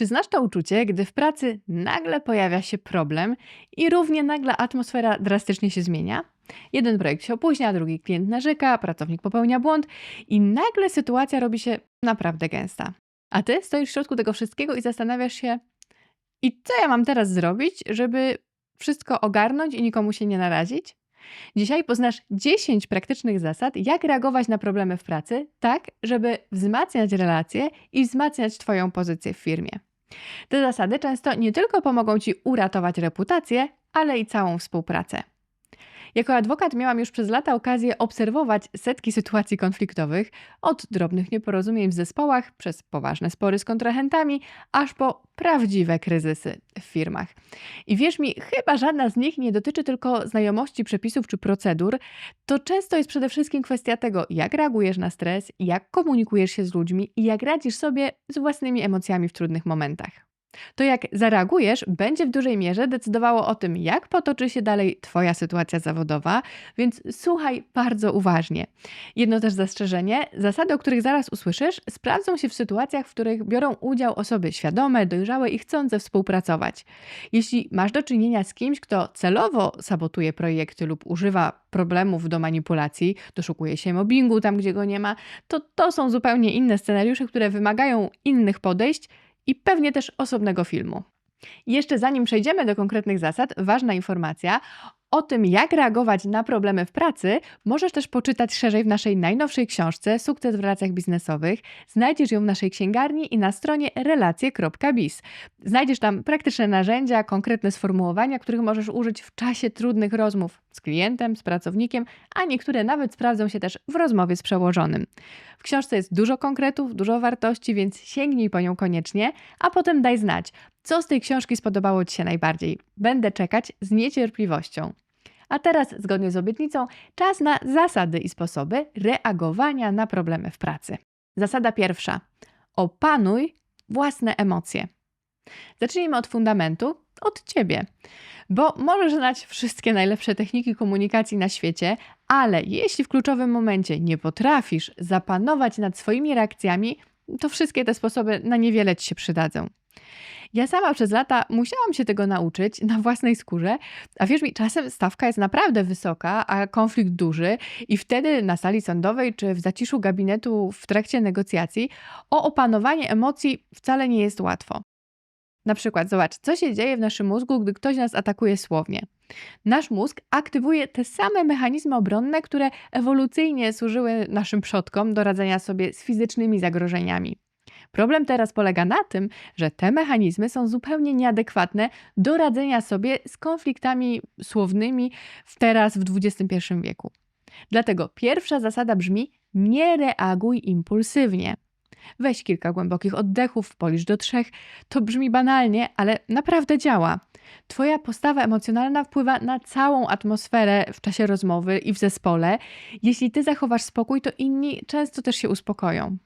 Czy znasz to uczucie, gdy w pracy nagle pojawia się problem i równie nagle atmosfera drastycznie się zmienia? Jeden projekt się opóźnia, drugi klient narzeka, pracownik popełnia błąd i nagle sytuacja robi się naprawdę gęsta. A ty stoisz w środku tego wszystkiego i zastanawiasz się, i co ja mam teraz zrobić, żeby wszystko ogarnąć i nikomu się nie narazić? Dzisiaj poznasz 10 praktycznych zasad, jak reagować na problemy w pracy, tak, żeby wzmacniać relacje i wzmacniać Twoją pozycję w firmie. Te zasady często nie tylko pomogą Ci uratować reputację, ale i całą współpracę. Jako adwokat miałam już przez lata okazję obserwować setki sytuacji konfliktowych, od drobnych nieporozumień w zespołach, przez poważne spory z kontrahentami, aż po prawdziwe kryzysy w firmach. I wierz mi, chyba żadna z nich nie dotyczy tylko znajomości przepisów czy procedur, to często jest przede wszystkim kwestia tego, jak reagujesz na stres, jak komunikujesz się z ludźmi i jak radzisz sobie z własnymi emocjami w trudnych momentach. To, jak zareagujesz, będzie w dużej mierze decydowało o tym, jak potoczy się dalej Twoja sytuacja zawodowa, więc słuchaj bardzo uważnie. Jedno też zastrzeżenie: zasady, o których zaraz usłyszysz, sprawdzą się w sytuacjach, w których biorą udział osoby świadome, dojrzałe i chcące współpracować. Jeśli masz do czynienia z kimś, kto celowo sabotuje projekty lub używa problemów do manipulacji, doszukuje się mobbingu tam, gdzie go nie ma, to to są zupełnie inne scenariusze, które wymagają innych podejść i pewnie też osobnego filmu. Jeszcze zanim przejdziemy do konkretnych zasad, ważna informacja. O tym, jak reagować na problemy w pracy, możesz też poczytać szerzej w naszej najnowszej książce Sukces w relacjach biznesowych. Znajdziesz ją w naszej księgarni i na stronie relacje.biz. Znajdziesz tam praktyczne narzędzia, konkretne sformułowania, których możesz użyć w czasie trudnych rozmów z klientem, z pracownikiem, a niektóre nawet sprawdzą się też w rozmowie z przełożonym. W książce jest dużo konkretów, dużo wartości, więc sięgnij po nią koniecznie, a potem daj znać, co z tej książki spodobało Ci się najbardziej. Będę czekać z niecierpliwością. A teraz, zgodnie z obietnicą, czas na zasady i sposoby reagowania na problemy w pracy. Zasada pierwsza: opanuj własne emocje. Zacznijmy od fundamentu, od ciebie. Bo możesz znać wszystkie najlepsze techniki komunikacji na świecie, ale jeśli w kluczowym momencie nie potrafisz zapanować nad swoimi reakcjami, to wszystkie te sposoby na niewiele ci się przydadzą. Ja sama przez lata musiałam się tego nauczyć na własnej skórze, a wierz mi, czasem stawka jest naprawdę wysoka, a konflikt duży i wtedy na sali sądowej czy w zaciszu gabinetu w trakcie negocjacji o opanowanie emocji wcale nie jest łatwo. Na przykład, zobacz, co się dzieje w naszym mózgu, gdy ktoś nas atakuje słownie. Nasz mózg aktywuje te same mechanizmy obronne, które ewolucyjnie służyły naszym przodkom do radzenia sobie z fizycznymi zagrożeniami. Problem teraz polega na tym, że te mechanizmy są zupełnie nieadekwatne do radzenia sobie z konfliktami słownymi teraz w XXI wieku. Dlatego pierwsza zasada brzmi: nie reaguj impulsywnie. Weź kilka głębokich oddechów, policz do trzech. To brzmi banalnie, ale naprawdę działa. Twoja postawa emocjonalna wpływa na całą atmosferę w czasie rozmowy i w zespole. Jeśli ty zachowasz spokój, to inni często też się uspokoją.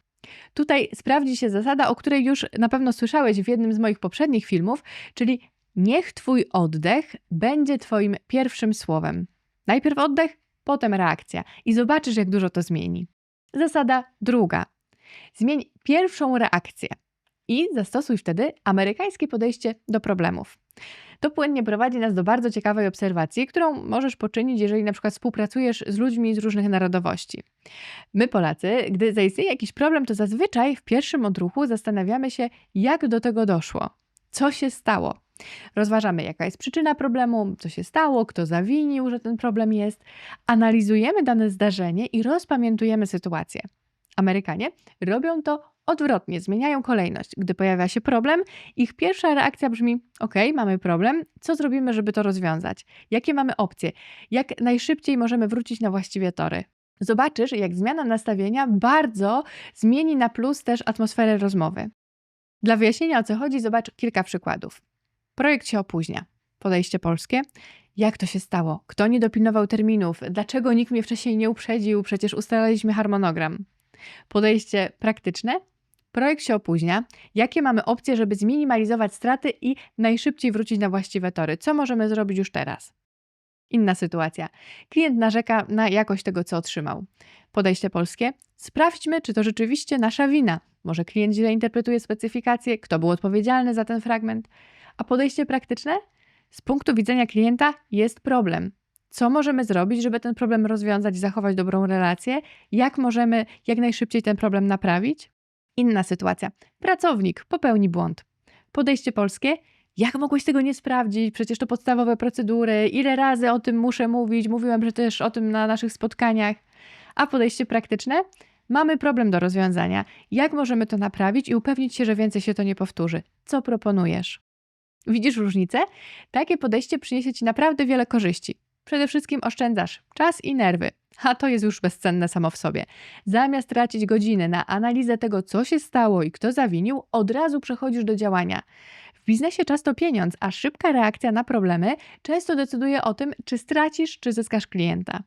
Tutaj sprawdzi się zasada, o której już na pewno słyszałeś w jednym z moich poprzednich filmów, czyli niech Twój oddech będzie Twoim pierwszym słowem. Najpierw oddech, potem reakcja i zobaczysz, jak dużo to zmieni. Zasada druga. Zmień pierwszą reakcję i zastosuj wtedy amerykańskie podejście do problemów. To płynnie prowadzi nas do bardzo ciekawej obserwacji, którą możesz poczynić, jeżeli na przykład współpracujesz z ludźmi z różnych narodowości. My, Polacy, gdy zaistnieje jakiś problem, to zazwyczaj w pierwszym odruchu zastanawiamy się, jak do tego doszło, co się stało. Rozważamy, jaka jest przyczyna problemu, co się stało, kto zawinił, że ten problem jest. Analizujemy dane zdarzenie i rozpamiętujemy sytuację. Amerykanie robią to odwrotnie, zmieniają kolejność. Gdy pojawia się problem, ich pierwsza reakcja brzmi: OK, mamy problem, co zrobimy, żeby to rozwiązać? Jakie mamy opcje? Jak najszybciej możemy wrócić na właściwe tory? Zobaczysz, jak zmiana nastawienia bardzo zmieni na plus też atmosferę rozmowy. Dla wyjaśnienia o co chodzi, zobacz kilka przykładów. Projekt się opóźnia. Podejście polskie. Jak to się stało? Kto nie dopilnował terminów? Dlaczego nikt mnie wcześniej nie uprzedził? Przecież ustaliliśmy harmonogram. Podejście praktyczne. Projekt się opóźnia. Jakie mamy opcje, żeby zminimalizować straty i najszybciej wrócić na właściwe tory? Co możemy zrobić już teraz? Inna sytuacja. Klient narzeka na jakość tego, co otrzymał. Podejście polskie. Sprawdźmy, czy to rzeczywiście nasza wina. Może klient źle interpretuje specyfikację, kto był odpowiedzialny za ten fragment. A podejście praktyczne? Z punktu widzenia klienta jest problem. Co możemy zrobić, żeby ten problem rozwiązać i zachować dobrą relację? Jak możemy jak najszybciej ten problem naprawić? Inna sytuacja. Pracownik popełni błąd. Podejście polskie. Jak mogłeś tego nie sprawdzić? Przecież to podstawowe procedury. Ile razy o tym muszę mówić? Mówiłem przecież o tym na naszych spotkaniach. A podejście praktyczne? Mamy problem do rozwiązania. Jak możemy to naprawić i upewnić się, że więcej się to nie powtórzy? Co proponujesz? Widzisz różnicę? Takie podejście przyniesie ci naprawdę wiele korzyści. Przede wszystkim oszczędzasz czas i nerwy, a to jest już bezcenne samo w sobie. Zamiast tracić godziny na analizę tego, co się stało i kto zawinił, od razu przechodzisz do działania. W biznesie czas to pieniądz, a szybka reakcja na problemy często decyduje o tym, czy stracisz, czy zyskasz klienta.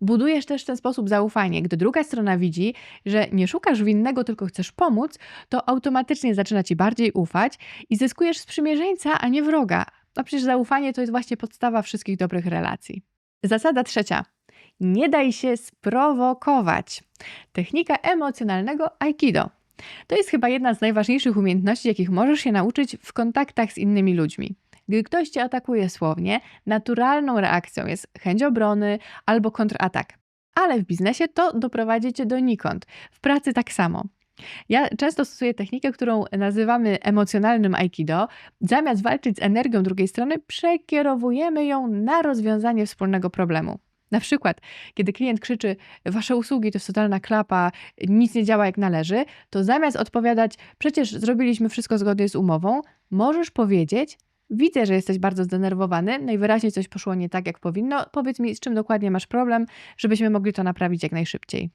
Budujesz też w ten sposób zaufanie. Gdy druga strona widzi, że nie szukasz winnego, tylko chcesz pomóc, to automatycznie zaczyna ci bardziej ufać i zyskujesz sprzymierzeńca, a nie wroga. A przecież zaufanie to jest właśnie podstawa wszystkich dobrych relacji. Zasada trzecia. Nie daj się sprowokować. Technika emocjonalnego Aikido. To jest chyba jedna z najważniejszych umiejętności, jakich możesz się nauczyć w kontaktach z innymi ludźmi. Gdy ktoś cię atakuje słownie, naturalną reakcją jest chęć obrony albo kontratak. Ale w biznesie to doprowadzi cię donikąd. W pracy tak samo. Ja często stosuję technikę, którą nazywamy emocjonalnym aikido. Zamiast walczyć z energią drugiej strony, przekierowujemy ją na rozwiązanie wspólnego problemu. Na przykład, kiedy klient krzyczy, wasze usługi to jest totalna klapa, nic nie działa jak należy, to zamiast odpowiadać, przecież zrobiliśmy wszystko zgodnie z umową, możesz powiedzieć, widzę, że jesteś bardzo zdenerwowany, najwyraźniej coś poszło nie tak, jak powinno, powiedz mi, z czym dokładnie masz problem, żebyśmy mogli to naprawić jak najszybciej.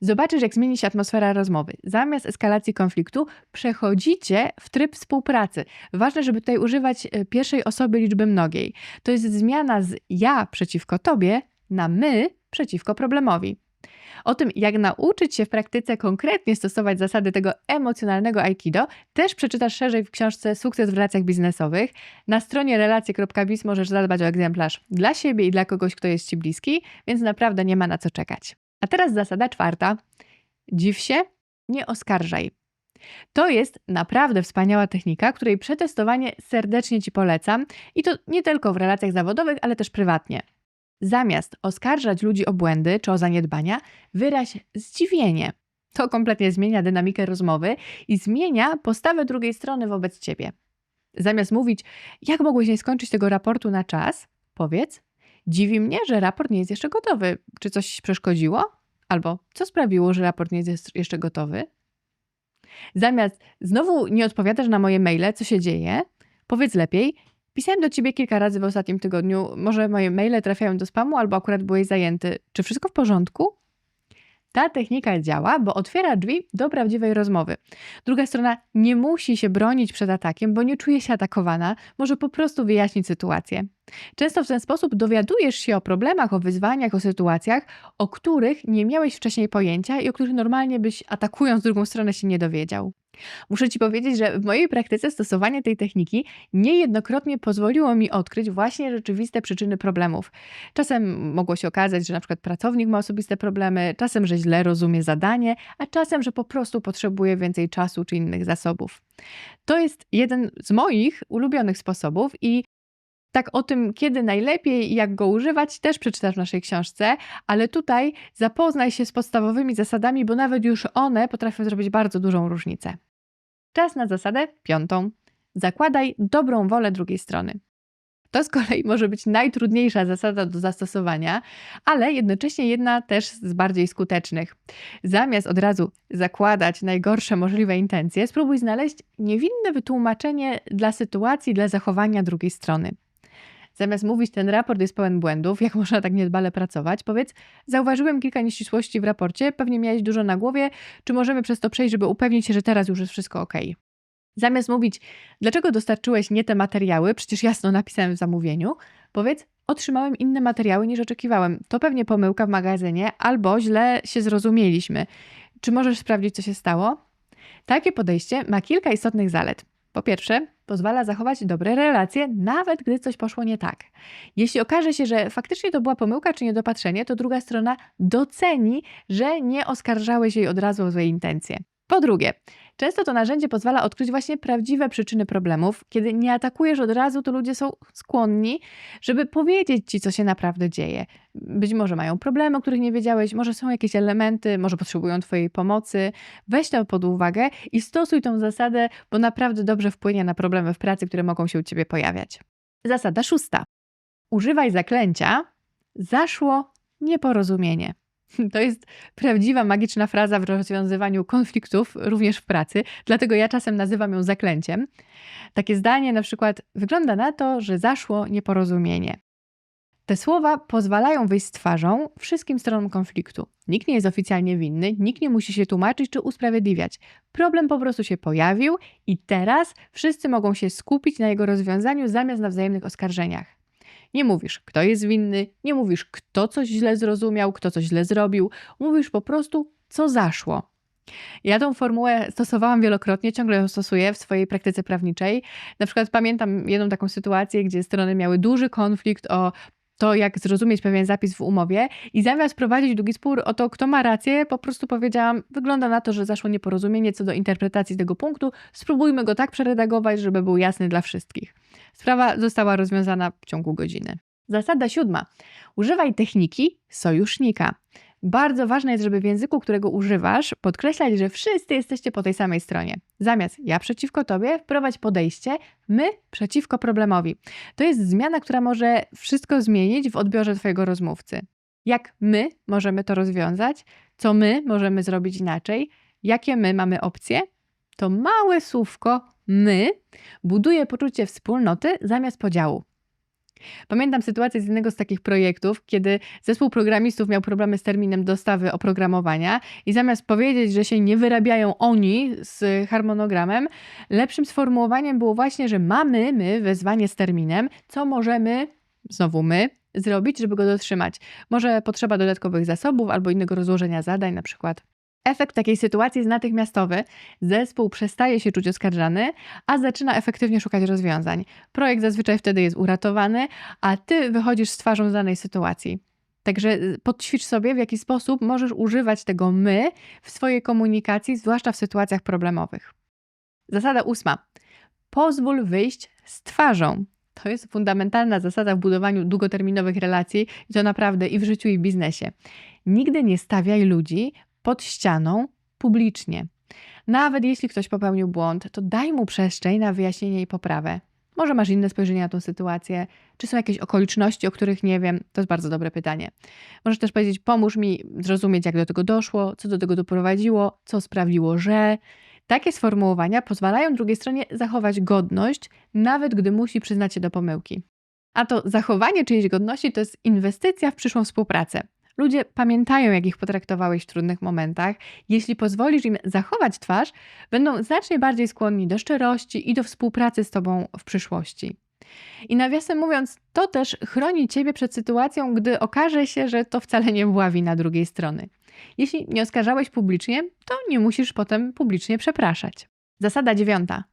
Zobaczysz, jak zmieni się atmosfera rozmowy. Zamiast eskalacji konfliktu przechodzicie w tryb współpracy. Ważne, żeby tutaj używać e, pierwszej osoby liczby mnogiej. To jest zmiana z ja przeciwko tobie na my przeciwko problemowi. O tym, jak nauczyć się w praktyce konkretnie stosować zasady tego emocjonalnego aikido, też przeczytasz szerzej w książce Sukces w relacjach biznesowych. Na stronie relacje.biz możesz zadbać o egzemplarz dla siebie i dla kogoś, kto jest Ci bliski, więc naprawdę nie ma na co czekać. A teraz zasada czwarta. Dziw się, nie oskarżaj. To jest naprawdę wspaniała technika, której przetestowanie serdecznie Ci polecam i to nie tylko w relacjach zawodowych, ale też prywatnie. Zamiast oskarżać ludzi o błędy czy o zaniedbania, wyraź zdziwienie. To kompletnie zmienia dynamikę rozmowy i zmienia postawę drugiej strony wobec ciebie. Zamiast mówić, jak mogłeś nie skończyć tego raportu na czas, powiedz, dziwi mnie, że raport nie jest jeszcze gotowy. Czy coś przeszkodziło? Albo co sprawiło, że raport nie jest jeszcze gotowy? Zamiast znowu nie odpowiadasz na moje maile, co się dzieje, powiedz lepiej, Pisałem do ciebie kilka razy w ostatnim tygodniu. Może moje maile trafiają do spamu, albo akurat byłeś zajęty. Czy wszystko w porządku? Ta technika działa, bo otwiera drzwi do prawdziwej rozmowy. Druga strona nie musi się bronić przed atakiem, bo nie czuje się atakowana, może po prostu wyjaśnić sytuację. Często w ten sposób dowiadujesz się o problemach, o wyzwaniach, o sytuacjach, o których nie miałeś wcześniej pojęcia i o których normalnie byś atakując drugą stronę się nie dowiedział. Muszę Ci powiedzieć, że w mojej praktyce stosowanie tej techniki niejednokrotnie pozwoliło mi odkryć właśnie rzeczywiste przyczyny problemów. Czasem mogło się okazać, że na przykład pracownik ma osobiste problemy, czasem, że źle rozumie zadanie, a czasem, że po prostu potrzebuje więcej czasu czy innych zasobów. To jest jeden z moich ulubionych sposobów i tak o tym, kiedy najlepiej i jak go używać, też przeczytasz w naszej książce, ale tutaj zapoznaj się z podstawowymi zasadami, bo nawet już one potrafią zrobić bardzo dużą różnicę. Czas na zasadę piątą. Zakładaj dobrą wolę drugiej strony. To z kolei może być najtrudniejsza zasada do zastosowania, ale jednocześnie jedna też z bardziej skutecznych. Zamiast od razu zakładać najgorsze możliwe intencje, spróbuj znaleźć niewinne wytłumaczenie dla sytuacji, dla zachowania drugiej strony. Zamiast mówić, ten raport jest pełen błędów, jak można tak niedbale pracować, powiedz, zauważyłem kilka nieścisłości w raporcie, pewnie miałeś dużo na głowie, czy możemy przez to przejść, żeby upewnić się, że teraz już jest wszystko ok. Zamiast mówić, dlaczego dostarczyłeś nie te materiały, przecież jasno napisałem w zamówieniu, powiedz, otrzymałem inne materiały niż oczekiwałem. To pewnie pomyłka w magazynie albo źle się zrozumieliśmy. Czy możesz sprawdzić, co się stało? Takie podejście ma kilka istotnych zalet. Po pierwsze, pozwala zachować dobre relacje, nawet gdy coś poszło nie tak. Jeśli okaże się, że faktycznie to była pomyłka czy niedopatrzenie, to druga strona doceni, że nie oskarżałeś jej od razu o złe intencje. Po drugie, często to narzędzie pozwala odkryć właśnie prawdziwe przyczyny problemów. Kiedy nie atakujesz od razu, to ludzie są skłonni, żeby powiedzieć ci, co się naprawdę dzieje. Być może mają problemy, o których nie wiedziałeś, może są jakieś elementy, może potrzebują Twojej pomocy. Weź to pod uwagę i stosuj tą zasadę, bo naprawdę dobrze wpłynie na problemy w pracy, które mogą się u Ciebie pojawiać. Zasada szósta. Używaj zaklęcia. Zaszło nieporozumienie. To jest prawdziwa magiczna fraza w rozwiązywaniu konfliktów, również w pracy, dlatego ja czasem nazywam ją zaklęciem. Takie zdanie na przykład wygląda na to, że zaszło nieporozumienie. Te słowa pozwalają wyjść z twarzą wszystkim stronom konfliktu. Nikt nie jest oficjalnie winny, nikt nie musi się tłumaczyć czy usprawiedliwiać. Problem po prostu się pojawił i teraz wszyscy mogą się skupić na jego rozwiązaniu zamiast na wzajemnych oskarżeniach. Nie mówisz, kto jest winny, nie mówisz, kto coś źle zrozumiał, kto coś źle zrobił. Mówisz po prostu, co zaszło. Ja tą formułę stosowałam wielokrotnie, ciągle ją stosuję w swojej praktyce prawniczej. Na przykład pamiętam jedną taką sytuację, gdzie strony miały duży konflikt o to, jak zrozumieć pewien zapis w umowie i zamiast prowadzić długi spór o to, kto ma rację, po prostu powiedziałam, wygląda na to, że zaszło nieporozumienie co do interpretacji tego punktu, spróbujmy go tak przeredagować, żeby był jasny dla wszystkich. Sprawa została rozwiązana w ciągu godziny. Zasada siódma. Używaj techniki sojusznika. Bardzo ważne jest, żeby w języku, którego używasz, podkreślać, że wszyscy jesteście po tej samej stronie. Zamiast ja przeciwko tobie, wprowadź podejście my przeciwko problemowi. To jest zmiana, która może wszystko zmienić w odbiorze twojego rozmówcy. Jak my możemy to rozwiązać? Co my możemy zrobić inaczej? Jakie my mamy opcje? To małe słówko my buduje poczucie wspólnoty zamiast podziału. Pamiętam sytuację z jednego z takich projektów, kiedy zespół programistów miał problemy z terminem dostawy oprogramowania i zamiast powiedzieć, że się nie wyrabiają oni z harmonogramem, lepszym sformułowaniem było właśnie, że mamy my wezwanie z terminem, co możemy, znowu my, zrobić, żeby go dotrzymać. Może potrzeba dodatkowych zasobów albo innego rozłożenia zadań, na przykład. Efekt takiej sytuacji jest natychmiastowy. Zespół przestaje się czuć oskarżany, a zaczyna efektywnie szukać rozwiązań. Projekt zazwyczaj wtedy jest uratowany, a ty wychodzisz z twarzą z danej sytuacji. Także y, podćwicz sobie, w jaki sposób możesz używać tego my w swojej komunikacji, zwłaszcza w sytuacjach problemowych. Zasada ósma. Pozwól wyjść z twarzą. To jest fundamentalna zasada w budowaniu długoterminowych relacji i to naprawdę i w życiu, i w biznesie. Nigdy nie stawiaj ludzi pod ścianą publicznie. Nawet jeśli ktoś popełnił błąd, to daj mu przestrzeń na wyjaśnienie i poprawę. Może masz inne spojrzenie na tę sytuację? Czy są jakieś okoliczności, o których nie wiem? To jest bardzo dobre pytanie. Możesz też powiedzieć: pomóż mi zrozumieć, jak do tego doszło, co do tego doprowadziło, co sprawiło, że. Takie sformułowania pozwalają drugiej stronie zachować godność, nawet gdy musi przyznać się do pomyłki. A to zachowanie czyjejś godności to jest inwestycja w przyszłą współpracę. Ludzie pamiętają, jak ich potraktowałeś w trudnych momentach. Jeśli pozwolisz im zachować twarz, będą znacznie bardziej skłonni do szczerości i do współpracy z tobą w przyszłości. I nawiasem mówiąc, to też chroni ciebie przed sytuacją, gdy okaże się, że to wcale nie była wina drugiej strony. Jeśli nie oskarżałeś publicznie, to nie musisz potem publicznie przepraszać. Zasada dziewiąta.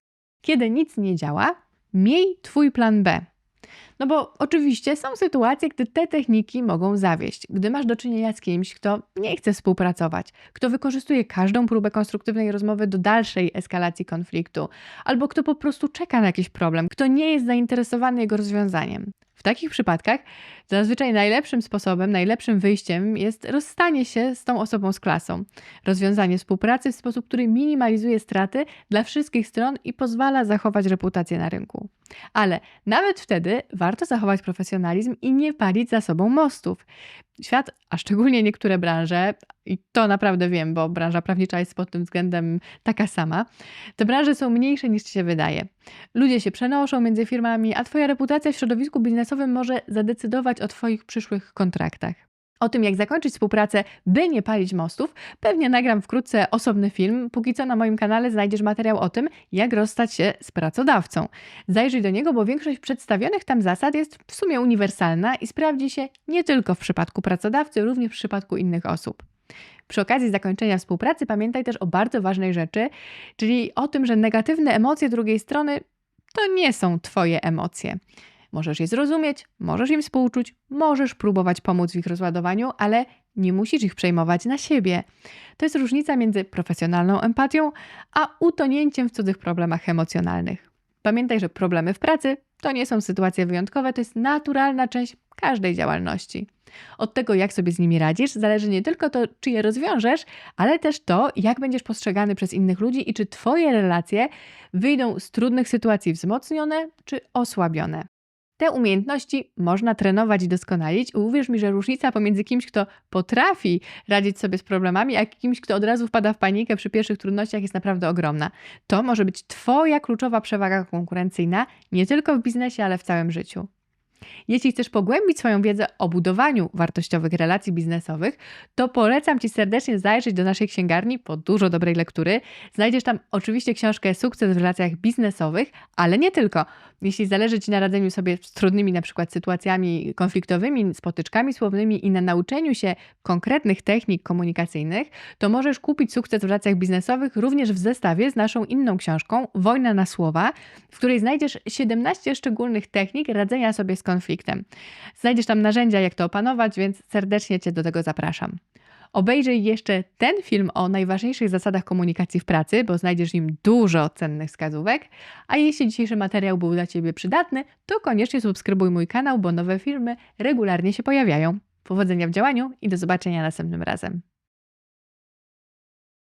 Kiedy nic nie działa, miej twój plan B. No bo oczywiście są sytuacje, gdy te techniki mogą zawieść. Gdy masz do czynienia z kimś, kto nie chce współpracować, kto wykorzystuje każdą próbę konstruktywnej rozmowy do dalszej eskalacji konfliktu, albo kto po prostu czeka na jakiś problem, kto nie jest zainteresowany jego rozwiązaniem. W takich przypadkach zazwyczaj najlepszym sposobem, najlepszym wyjściem jest rozstanie się z tą osobą z klasą. Rozwiązanie współpracy w sposób, który minimalizuje straty dla wszystkich stron i pozwala zachować reputację na rynku. Ale nawet wtedy warto zachować profesjonalizm i nie palić za sobą mostów. Świat, a szczególnie niektóre branże, i to naprawdę wiem, bo branża prawnicza jest pod tym względem taka sama, te branże są mniejsze niż ci się wydaje. Ludzie się przenoszą między firmami, a Twoja reputacja w środowisku biznesowym może zadecydować o Twoich przyszłych kontraktach. O tym, jak zakończyć współpracę, by nie palić mostów, pewnie nagram wkrótce osobny film. Póki co na moim kanale znajdziesz materiał o tym, jak rozstać się z pracodawcą. Zajrzyj do niego, bo większość przedstawionych tam zasad jest w sumie uniwersalna i sprawdzi się nie tylko w przypadku pracodawcy, również w przypadku innych osób. Przy okazji zakończenia współpracy pamiętaj też o bardzo ważnej rzeczy, czyli o tym, że negatywne emocje drugiej strony to nie są Twoje emocje. Możesz je zrozumieć, możesz im współczuć, możesz próbować pomóc w ich rozładowaniu, ale Nie musisz ich przejmować na siebie. To jest różnica między profesjonalną empatią, a utonięciem w cudzych problemach emocjonalnych. Pamiętaj, że problemy w pracy to nie są sytuacje wyjątkowe, to jest naturalna część każdej działalności. Od tego, jak sobie z nimi radzisz, zależy nie tylko to, czy je rozwiążesz, ale też to, jak będziesz postrzegany przez innych ludzi i czy Twoje relacje wyjdą z trudnych sytuacji wzmocnione czy osłabione. Te umiejętności można trenować i doskonalić. Uwierz mi, że różnica pomiędzy kimś, kto potrafi radzić sobie z problemami, a kimś, kto od razu wpada w panikę przy pierwszych trudnościach, jest naprawdę ogromna. To może być Twoja kluczowa przewaga konkurencyjna nie tylko w biznesie, ale w całym życiu. Jeśli chcesz pogłębić swoją wiedzę o budowaniu wartościowych relacji biznesowych, to polecam Ci serdecznie zajrzeć do naszej księgarni po dużo dobrej lektury. Znajdziesz tam oczywiście książkę Sukces w relacjach biznesowych, ale nie tylko. Jeśli zależy Ci na radzeniu sobie z trudnymi na przykład sytuacjami konfliktowymi, spotyczkami słownymi i na nauczeniu się konkretnych technik komunikacyjnych, to możesz kupić Sukces w relacjach biznesowych również w zestawie z naszą inną książką Wojna na słowa, w której znajdziesz 17 szczególnych technik radzenia sobie z konfliktem. Znajdziesz tam narzędzia, jak to opanować, więc serdecznie Cię do tego zapraszam. Obejrzyj jeszcze ten film o najważniejszych zasadach komunikacji w pracy, bo znajdziesz w nim dużo cennych wskazówek. A jeśli dzisiejszy materiał był dla Ciebie przydatny, to koniecznie subskrybuj mój kanał, bo nowe filmy regularnie się pojawiają. Powodzenia w działaniu i do zobaczenia następnym razem.